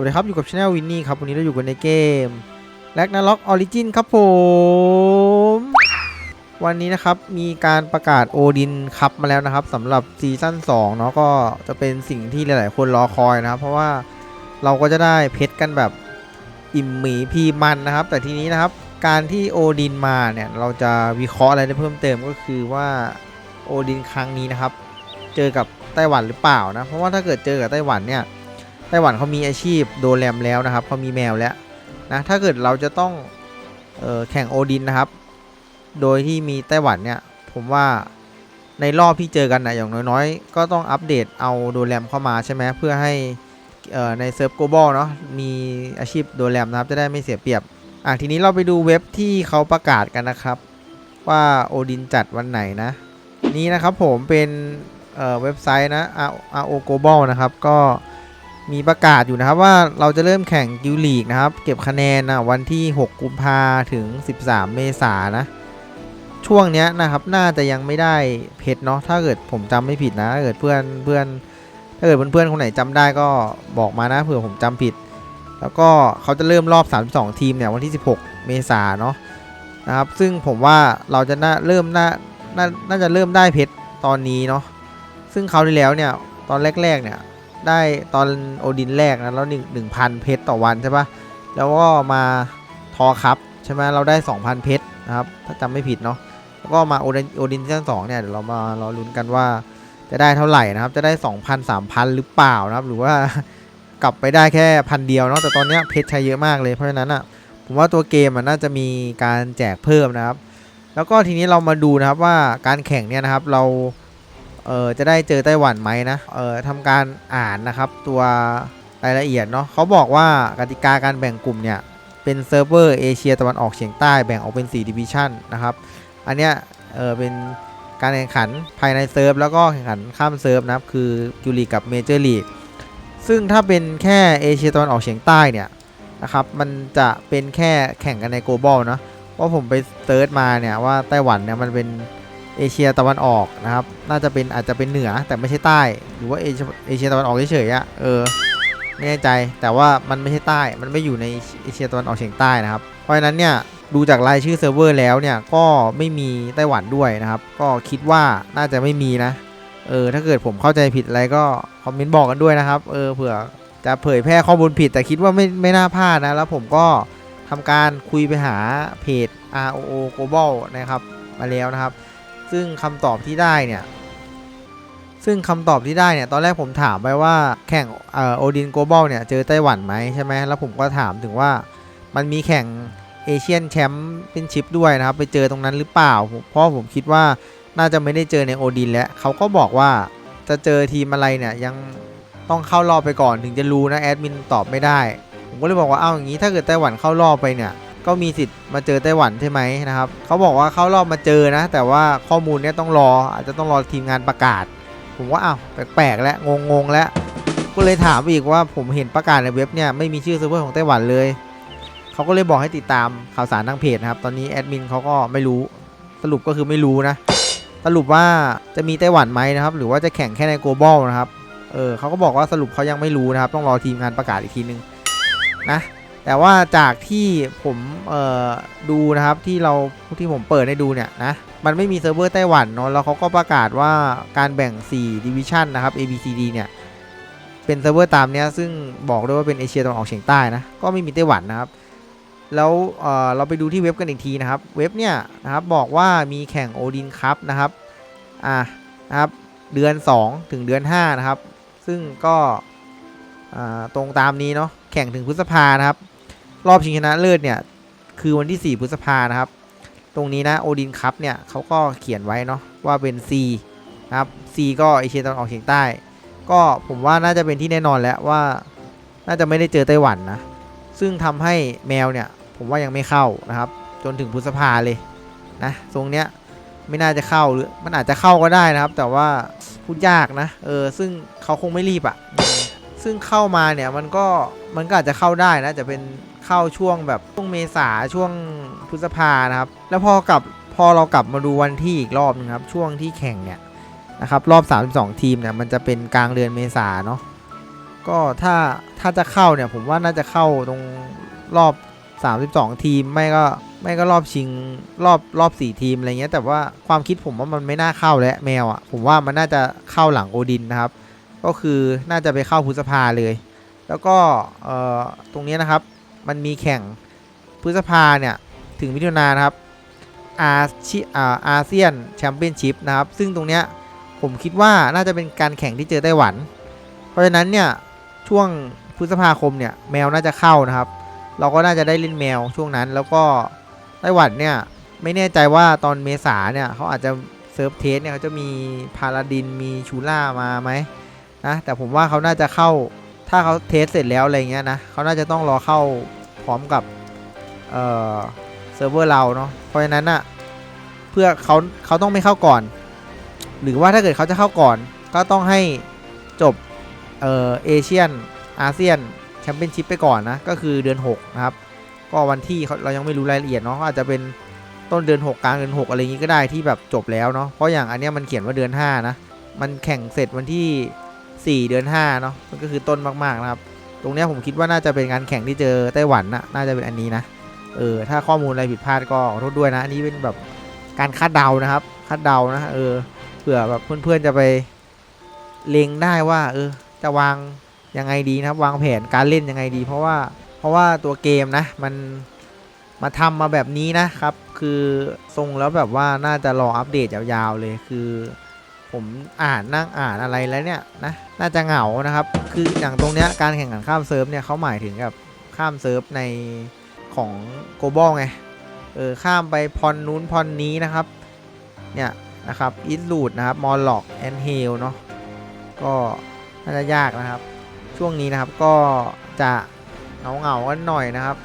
วัสดีครับ อยู่กับช anel วินนี่ครับ วันนี้เราอยู่กันในเกมแ a กนาล็อกออริจินครับผม วันนี้นะครับ มีการประกาศโอดินคัพมาแล้วนะครับสำหรับซีซั่น2เนาะก็จะเป็นสิ่งที่หลาย ๆ คนรอคอยนะครับ เพราะว่าเราก็จะได้เพชรกันแบบอิ่มหมีพีมันนะครับ แต่ทีนี้นะครับการที่โอดินมาเนี่ยเราจะวิเคราะห์อะไรได้เพิ่มเติมก็คือว่าโอดินครั้งนี้นะครับ เจอกับไต้หวันหรือเปล่านะ เพราะว่าถ้าเกิดเจอกับไต้หวันเนี่ย ไต้หวันเขามีอาชีพโดแรมแล้วนะครับเขามีแมวแล้วนะถ้าเกิดเราจะต้องออแข่งโอดินนะครับ โดยที่มีไต้หวันเนี่ยผมว่าในรอบที่เจอกันนะอย่างน้อยๆ ก็ต้องอัปเดตเอาโดแรมเข้ามาใช่ไหมเพื่อให้ในเซิร์ฟโกลบอลเนาะมีอาชีพโดแรมนะครับจะได้ไม่เสียเปรียบอะทีนี้เราไปดูเว็บที่เขาประกาศกันนะครับ ว่าโอดินจัดวันไหนนะ นี่นะครับผมเป็นเเว็บไซต์นะ RO Global นะครับก็ มีประกาศอยู่นะครับว่าเราจะเริ่มแข่งกิลลีกนะครับ เก็บคะแนนนะวันที่ 6 กุมภาถึง 13 เมษายนนะ ช่วงเนี้ยนะครับน่าจะยังไม่ได้เพชรเนาะถ้าเกิดผมจำไม่ผิดนะถ้าเกิดเพื่อนเพื่อนถ้าเกิดเพื่อนๆคนไหนจำได้ก็บอกมานะเผื่อผมจำผิด แล้วก็เขาจะเริ่มรอบ 32 ทีมเนี่ยวันที่ 16 เมษายนเนาะนะครับ ซึ่งผมว่าเราจะน่าเริ่มน่าน่าน่าจะเริ่มได้เพชรตอนนี้เนาะซึ่งเขาที่แล้วเนี่ยตอนแรกๆเนี่ย ได้ตอนโอดินแรกนะแล้วหนึ่งหนึ่งพันเพชรต่อวันใช่ปะแล้วก็มาทอคัพใช่ไหมเราได้ 2,000 เพชรนะครับ ถ้าจำไม่ผิดเนาะแล้วก็มาโอดินโอดินซีซั่นสองเนี่ยเดี๋ยวเรามารอลุ้นกันว่าจะได้เท่าไหร่นะครับ จะได้ 2,000 3,000 หรือเปล่านะครับ หรือว่ากลับไปได้แค่พันเดียวเนาะแต่ตอนเนี้ยเพชรใช้เยอะมากเลยเพราะฉะนั้นอะผมว่าตัวเกมมันน่าจะมีการแจกเพิ่มนะครับ แล้วก็ทีนี้เรามาดูนะครับว่าการแข่งเนี่ยนะครับเรา เออจะได้เจอไต้หวันไหมนะเออทำการอ่านนะครับตัวรายละเอียดเนาะเขาบอกว่ากติกาการแบ่งกลุ่มเนี่ยเป็นเซิร์ฟเวอร์เอเชียตะวันออกเฉียงใต้แบ่งออกเป็น 4 ดิวิชั่นนะครับ อันเนี้ยเออเป็นการแข่งขันภายในเซิร์ฟแล้วก็แข่งขันข้ามเซิร์ฟนะครับคือกิลีกับเมเจอร์ลีกซึ่งถ้าเป็นแค่เอเชียตะวันออกเฉียงใต้เนี่ยนะครับมันจะเป็นแค่แข่งกันใน global เนาะเพราะผมไปเซิร์ชมาเนี่ยว่าไต้หวันเนี่ยมันเป็น เอเชียตะวันออกนะครับ น่าจะเป็นอาจจะเป็นเหนือแต่ไม่ใช่ใต้ หรือว่าเอเชียเอเชียตะวันออกเฉยๆอะเออไม่แน่ใจแต่ว่ามันไม่ใช่ใต้ มันไม่อยู่ในเอเชียตะวันออกเฉียงใต้นะครับ เพราะฉะนั้นเนี่ยดูจากรายชื่อเซิร์ฟเวอร์แล้วเนี่ยก็ไม่มีไต้หวันด้วยนะครับ ก็คิดว่าน่าจะไม่มีนะ เออถ้าเกิดผมเข้าใจผิดอะไรก็คอมเมนต์บอกกันด้วยนะครับ เออเผื่อจะเผยแพร่ข้อมูลผิดแต่คิดว่าไม่ไม่น่าพลาดนะ แล้วผมก็ทำการคุยไปหาเพจ ROO Global นะครับ มาแล้วนะครับ ซึ่งคำตอบที่ได้เนี่ย ซึ่งคำตอบที่ได้เนี่ย ตอนแรกผมถามไปว่าแข่งออโอดินโกลบอลเนี่ย เจอไต้หวันไหมใช่ไหมแล้วผมก็ถามถึงว่ามันมีแข่งเอเชียนแชมป์เป็นชิปด้วยนะครับ ไปเจอตรงนั้นหรือเปล่า เพราะผมคิดว่าน่าจะไม่ได้เจอในโอดินแล้วเขาก็บอกว่าจะเจอทีมอะไรเนี่ยยังต้องเข้ารอบไปก่อนถึงจะรู้นะแอดมินตอบไม่ได้ ผมก็เลยบอกว่าเอ้าอย่างนี้ถ้าเกิดไต้หวันเข้ารอบไปเนี่ย ก็มีสิทธิ์มาเจอไต้หวันใช่ไหมนะครับเขาบอกว่าเข้ารอบมาเจอนะ แต่ว่าข้อมูลเนี้ยต้องรอ อาจจะต้องรอทีมงานประกาศ ผมว่าอ้าวแปลกๆแล้วงงๆแล้วก็เลยถามอีกว่าผมเห็นประกาศในเว็บเนี่ยไม่มีชื่อเซิร์ฟเวอร์ของไต้หวันเลยเขาก็เลยบอกให้ติดตามข่าวสารทางเพจนะครับตอนนี้แอดมินเขาก็ไม่รู้สรุปก็คือไม่รู้นะสรุปว่าจะมีไต้หวันไหมนะครับ หรือว่าจะแข่งแค่ใน global นะครับเออเขาก็บอกว่าสรุปเขายังไม่รู้นะครับ ต้องรอทีมงานประกาศอีกทีนึงนะ แต่ว่าจากที่ผมเอ่อดูนะครับที่เราที่ผมเปิดให้ดูเนี่ยนะมันไม่มีเซิร์ฟเวอร์ไต้หวันเนาะแล้วเขาก็ประกาศว่าการแบ่ง 4 division นะครับ A B C D เนี่ยเป็นเซิร์ฟเวอร์ตามเนี้ยซึ่งบอกด้วยว่าเป็นเอเชียตะวันออกเฉียงใต้นะก็ไม่มีไต้หวันนะครับแล้วเเราไปดูที่เว็บกันอีกทีนะครับ เว็บเนี่ยนะครับบอกว่ามีแข่งโอดินคัพนะครับอ่านะครับเดือน 2 ถึงเดือน 5 นะครับ ซึ่งก็ตรงตามนี้เนาะแข่งถึงพฤษภานะครับ รอบชิงชนะเลิศเนี่ย คือวันที่ 4 พฤษภานะครับ ตรงนี้นะโอดินคัพเนี่ยเขาก็เขียนไว้เนาะว่าเป็น C นะครับ C ก็เอเชียตะวันออกเฉียงใต้ ก็ผมว่าน่าจะเป็นที่แน่นอนแล้วว่า น่าจะไม่ได้เจอไต้หวันนะ ซึ่งทำให้แมวเนี่ย ผมว่ายังไม่เข้านะครับ จนถึงพฤษภาเลยนะทรงเนี้ยไม่น่าจะเข้าหรือมันอาจจะเข้าก็ได้นะครับ แต่ว่าพูดยากนะเออซึ่งเขาคงไม่รีบอะ่ะซึ่งเข้ามาเนี่ยมันก็มันก็อาจจะเข้าได้นะจะเป็น เข้าช่วงแบบช่วงเมษาช่วงพฤษภานะครับ แล้วพอกลับพอเรากลับมาดูวันที่อีกรอบนึงครับ ช่วงที่แข่งเนี่ยนะครับรอบ 32 ทีมเนี่ยมันจะเป็นกลางเดือนเมษาเนาะก็ถ้าถ้าจะเข้าเนี่ยผมว่าน่าจะเข้าตรงรอบ 32 ทีมไม่ก็ไม่ก็รอบชิงรอบรอบ4ทีมอะไรเงี้ยแต่ว่าความคิดผมว่ามันไม่น่าเข้าแล้วแมวอะ่ะผมว่ามันน่าจะเข้าหลังโอดินนะครับ ก็คือน่าจะไปเข้าพฤษภาเลย แล้วก็เอ่อตรงนี้นะครับ มันมีแข่งพฤษภาเนี่ย ถึงมิถุนายนครับอาชีอาอาเซียนแชมเปี้ยนชิพนะครับ ซึ่งตรงเนี้ยผมคิดว่าน่าจะเป็นการแข่งที่เจอไต้หวัน เพราะฉะนั้นเนี่ย ช่วงพฤษภาคมเนี่ย แมวน่าจะเข้านะครับ เราก็น่าจะได้เล่นแมวช่วงนั้นแล้วก็ไต้หวันเนี่ย ไม่แน่ใจว่าตอนเมษาเนี่ยเขาอาจจะเซิร์ฟเทสเนี่ยเขาจะมีพาราดินมีชูล่ามาไหมนะแต่ผมว่าเขาน่าจะเข้า ถ้าเขาเทสเสร็จแล้วอะไรเงี้ยนะเขาน่าจะต้องรอเข้าพร้อมกับเอ่อเซิร์ฟเวอร์เราเนาะเพราะฉะนั้นอะเพื่อเขาเขาต้องไม่เข้าก่อน หรือว่าถ้าเกิดเขาจะเข้าก่อน ก็ต้องให้จบเอ่อเอเชียนอาเซียนแชมเปี้ยนชิพไปก่อนนะ ก็คือเดือน 6 นะครับ ก็วันที่เขาเรายังไม่รู้รายละเอียดเนาะอาจจะเป็นต้นเดือน 6 กลางเดือน 6 อะไรอย่างงี้ก็ได้ที่แบบจบแล้วเนาะเพราะอย่างอันเนี้ยมันเขียนว่าเดือน 5 นะ มันแข่งเสร็จวันที่ 4 เดือน5เนาะมันก็คือต้นมากๆนะครับ ตรงเนี้ยผมคิดว่าน่าจะเป็นการแข่งที่เจอไต้หวันนะน่าจะเป็นอันนี้นะเออถ้าข้อมูลอะไรผิดพลาดก็ขอโทษด้วยนะอันนี้เป็นแบบการคาดเดานะครับคาดเดานะเออเผื่อแบบเพื่อนๆจะไปเล็งได้ว่าเออจะวางยังไงดีนะครับวางแผนการเล่นยังไงดี เพราะว่าเพราะว่าตัวเกมนะมันมาทำมาแบบนี้นะครับ คือทรงแล้วแบบว่าน่าจะรออัปเดตยาวๆเลยคือ ผมอ่านนั่งอ่านอะไรแล้วเนี่ยนะน่าจะเหงานะครับ คืออย่างตรงเนี้ยการแข่งขันข้ามเซิร์ฟเนี่ยเขาหมายถึงกับข้ามเซิร์ฟในของโกลบอลไงเออข้ามไปพรนู้นพรนี้นะครับเนี่ยนะครับอิสลูดนะครับมอลล็อกแอนเฮลเนาะก็น่าจะยากนะครับ ช่วงนี้นะครับก็จะเหงาเหงาๆกันหน่อยนะครับ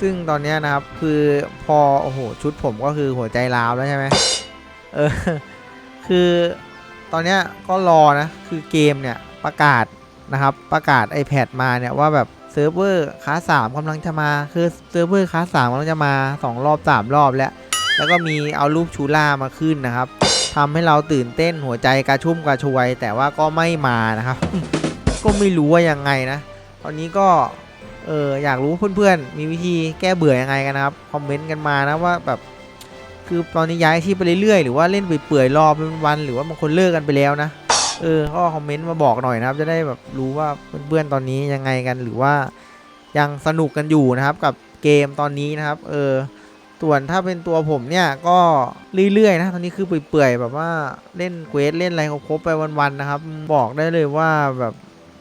ซึ่งตอนนี้นะครับคือพอโอ้โหชุดผมก็คือหัวใจร้าวแล้วใช่ไหมเออ คือตอนเนี้ยก็รอนะ คือเกมเนี่ยประกาศนะครับ ประกาศ iPad มาเนี่ยว่าแบบเซิร์ฟเวอร์คลาสสามกำลังจะมา คือเซิร์ฟเวอร์คลาสสามกำลังจะมา 2 รอบ 3 รอบแล้ว แล้วก็มีเอารูปชูล่ามาขึ้นนะครับทำให้เราตื่นเต้นหัวใจกระชุ่มกระชวย แต่ว่าก็ไม่มานะครับ ก็ไม่รู้ว่ายังไงนะ ตอนนี้ก็เอออยากรู้เพื่อนๆ มีวิธีแก้เบื่อยังไงกันนะครับ คอมเมนต์กันมานะว่าแบบ คือตอนนี้ย้ายอาชีพไปเรื่อยๆ หรือว่าเล่นเปื่อยๆรอเป็นวันหรือว่าบางคนเลิกกันไปแล้วนะเออก็คอมเมนต์มาบอกหน่อยนะครับ จะได้แบบรู้ว่าเพื่อนๆตอนนี้ยังไงกันหรือว่ายังสนุกกันอยู่นะครับ กับเกมตอนนี้นะครับ เออส่วนถ้าเป็นตัวผมเนี่ยก็เรื่อยๆนะตอนนี้คือเปื่อยๆแบบว่าเล่นเควสเล่นอะไรครบไปวันๆนะครับ บอกได้เลยว่าแบบ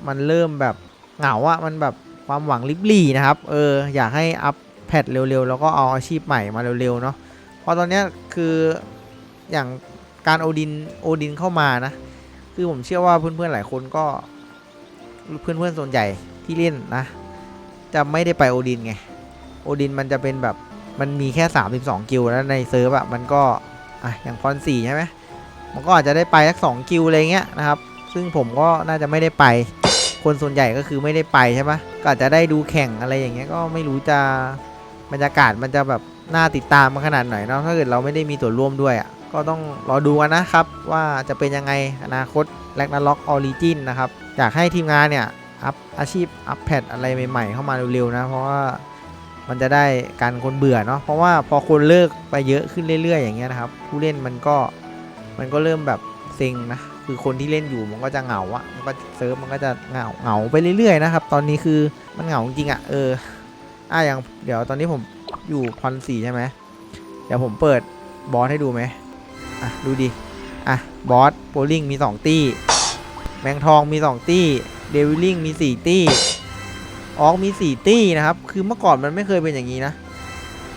มันเริ่มแบบเหงาอะมันแบบความหวังลิบลี่นะครับ เอออยากให้อัพแพดเร็วๆ แล้วก็เอาอาชีพใหม่มาเร็วๆเนาะ พราะตอนเนี้ยคืออย่างการโอดินโอดินเข้ามานะ คือผมเชื่อว่าเพื่อนๆหลายคนก็ เพื่อนๆส่วนใหญ่ที่เล่นนะ จะไม่ได้ไปโอดินไง โอดินมันจะเป็นแบบมันมีแค่ 32กิลแล้วในเซิร์ฟอะมันก็อะอย่างพรสี่ใช่ไหมมันก็อาจจะได้ไปสักสองกิลอะไรเงี้ยนะครับ ซึ่งผมก็น่าจะไม่ได้ไป คนส่วนใหญ่ก็คือไม่ได้ไปใช่ไหมก็อาจจะได้ดูแข่งอะไรอย่างเงี้ยก็ไม่รู้จะบรรยากาศมันจะแบบ น่าติดตามมาขนาดไหนเนาะถ้าเกิดเราไม่ได้มีส่วนร่วมด้วยอะก็ต้องรอดูกันนะครับว่าจะเป็นยังไงอนาคตแลกนาล็อกออริจินนะครับอยากให้ทีมงานเนี่ยอัพอาชีพอัพแพดอะไรใหม่ๆเข้ามาเร็วๆนะเพราะว่ามันจะได้การคนเบื่อเนาะเพราะว่าพอคนเลิกไปเยอะขึ้นเรื่อย ๆ อย่างเงี้ยนะครับ ผู้เล่นมันก็มันก็เริ่มแบบเซ็งนะคือคนที่เล่นอยู่มันก็จะเหงาอะมันก็เซิร์ฟมันก็จะเหงาเหงาไปเรื่อยๆนะครับ ตอนนี้คือมันเหงาจริงอะเอออะอย่างเดี๋ยวตอนนี้ผม อยู่พอนสี่ใช่ไหมเดี๋ยวผมเปิดบอสให้ดูไหมอะดูดิ อะบอสโปลิงมี2ตี้ แมงทองมี2ตี้เดวิลลิงมี4ตี้ ออกมี4ตี้นะครับ คือเมื่อก่อนมันไม่เคยเป็นอย่างนี้นะ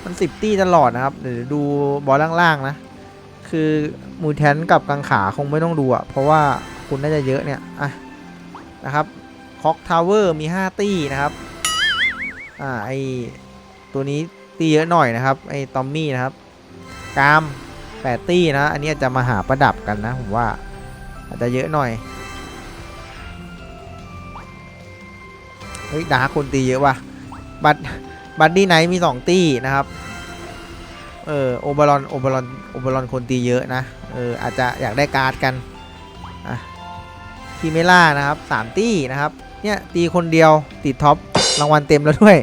มัน10ตี้ตลอดนะครับ เดี๋ยวดูบอลล่างๆนะ คือมูแทนกับกังขาคงไม่ต้องดูอะเพราะว่าคุณน่าจะเยอะเนี่ย อะนะครับคอกทาวเวอร์มี 5 ตี้นะครับ อ่า ไอตัวนี้ ตีเยอะหน่อยนะครับไอ้ตอมมี่นะครับกาม8ตี้นะ อันนี้จะมาหาประดับกันนะผมว่าอาจจะเยอะหน่อย เฮ้ยดาคนตีเยอะว่ะ บัตบัตดี้ไนท์มี 2 ตี้นะครับ เออโอบารอนโอบารอนโอบารอนคนตีเยอะนะ เอออาจจะอยากได้การ์ดกันอะทีเมล่านะครับ 3 ตี้นะครับ เนี่ยตีคนเดียวติดท็อปรางวัลเต็มแล้วด้วย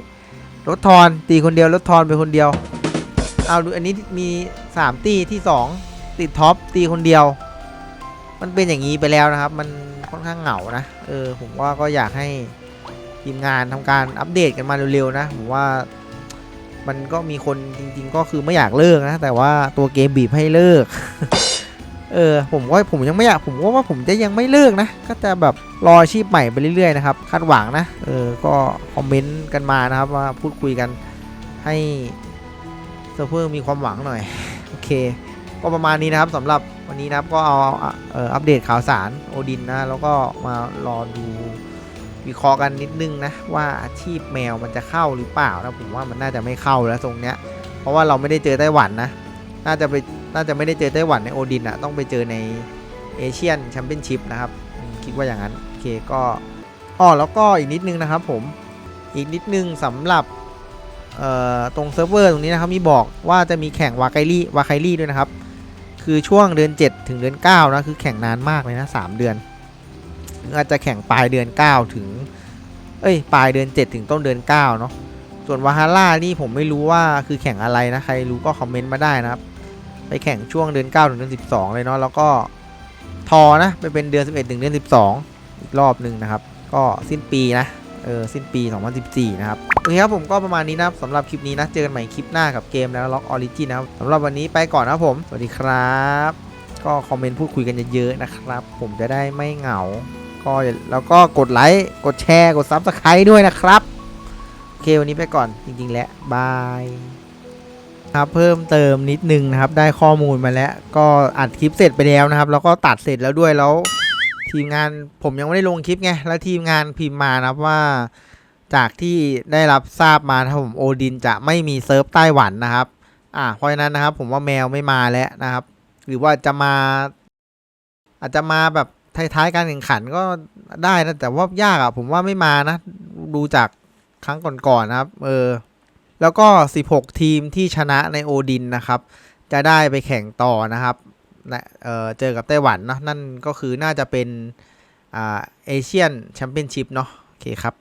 รถทอนตีคนเดียวรถทอนไปคนเดียว เอาดูอันนี้มีสามตีที่สองติดท็อปตีคนเดียว มันเป็นอย่างนี้ไปแล้วนะครับ มันค่อนข้างเหงานะ เออผมว่าก็อยากให้ทีมงานทำการอัปเดตกันมาเร็วๆนะผมว่ามันก็มีคนจริงๆ ก็คือไม่อยากเลิกนะ แต่ว่าตัวเกมบีบให้เลิก เออผมว่าผมยังไม่อยากผมว่าผมจะยังไม่เลิกนะ ก็จะแบบรออาชีพใหม่ไปเรื่อยๆนะครับคาดหวังนะเออก็คอมเมนต์กันมานะครับว่าพูดคุยกันให้เซิร์ฟเวอร์มีความหวังหน่อยโอเค ก็ประมาณนี้นะครับสำหรับวันนี้นะครับก็เอาเอออัปเดตข่าวสารโอดินนะแล้วก็มารอดูวิเคราะห์กันนิดนึงนะว่าอาชีพแมวมันจะเข้าหรือเปล่านะผมว่ามันน่าจะไม่เข้าแล้วทรงเนี้ยเพราะว่าเราไม่ได้เจอไต้หวันนะ น่าจะไปน่าจะไม่ได้เจอไต้หวันในโอดินอะต้องไปเจอในเอเชียนแชมเปี้ยนชิพนะครับคิดว่าอย่างนั้นโอเคก็อ๋อแล้วก็อีกนิดนึงนะครับผมอีกนิดนึงสำหรับตรงเซิร์ฟเวอร์ตรงนี้นะครับมีบอกว่าจะมีแข่งวาไคลี่วาไคลี่ด้วยนะครับ คือช่วงเดือน 7 ถึงเดือน 9 นะ คือแข่งนานมากเลยนะ 3 เดือนออาจจะแข่งปลายเดือน 9 ถึง เอ้ย ปลายเดือน 7 ถึงต้นเดือน 9 เนาะส่วนวาฮาร่านี่ผมไม่รู้ว่าคือแข่งอะไรนะ ใครรู้ก็คอมเมนต์มาได้นะครับ ไปแข่งช่วงเดือน9ถึงเดือน12 เลยเนาะแล้วก็ทอนะไปเป็นเดือน 11 ถึงเดือน 12 อีกรอบหนึ่งนะครับ ก็สิ้นปีนะเออสิ้นปี 2014 นะครับ โอเคครับผมก็ประมาณนี้นะครับสำหรับคลิปนี้นะ เจอกันใหม่คลิปหน้ากับเกมแล้วล็อกออริจินนะครับสำหรับวันนี้ไปก่อนนะผม สวัสดีครับ ก็คอมเมนต์พูดคุยกันเยอะๆนะครับ ผมจะได้ไม่เหงา ก็แล้วก็กดไลค์กดแชร์กดซับสไครต์ด้วยนะครับ โอเควันนี้ไปก่อนจริงๆแล้วบาย ครับเพิ่มเติมนิดนึงนะครับ ได้ข้อมูลมาแล้ว ก็อัดคลิปเสร็จไปแล้วนะครับ แล้วก็ตัดเสร็จแล้วด้วยแล้ว ทีมงานผมยังไม่ได้ลงคลิปไงแล้วทีมงานพิมพ์มานะครับว่า จากที่ได้รับทราบมาถ้าผมโอดินจะไม่มีเซิร์ฟไต้หวันนะครับ อ่าเพราะฉะนั้นนะครับ ผมว่าแมวไม่มาแล้วนะครับ หรือว่าจะมา อาจจะมาแบบท้ายๆการแข่งขันก็ได้นะแต่ว่ายากอะผมว่าไม่มานะ ดูจากครั้งก่อนๆนะครับ เออ แล้วก็ 16 ทีมที่ชนะในโอดินนะครับ จะได้ไปแข่งต่อนะครับนะเเจอกับไต้หวันเนาะนั่นก็คือน่าจะเป็นอ่าเอเชียนแชมเปี้ยนชิพเนาะโอเคครับ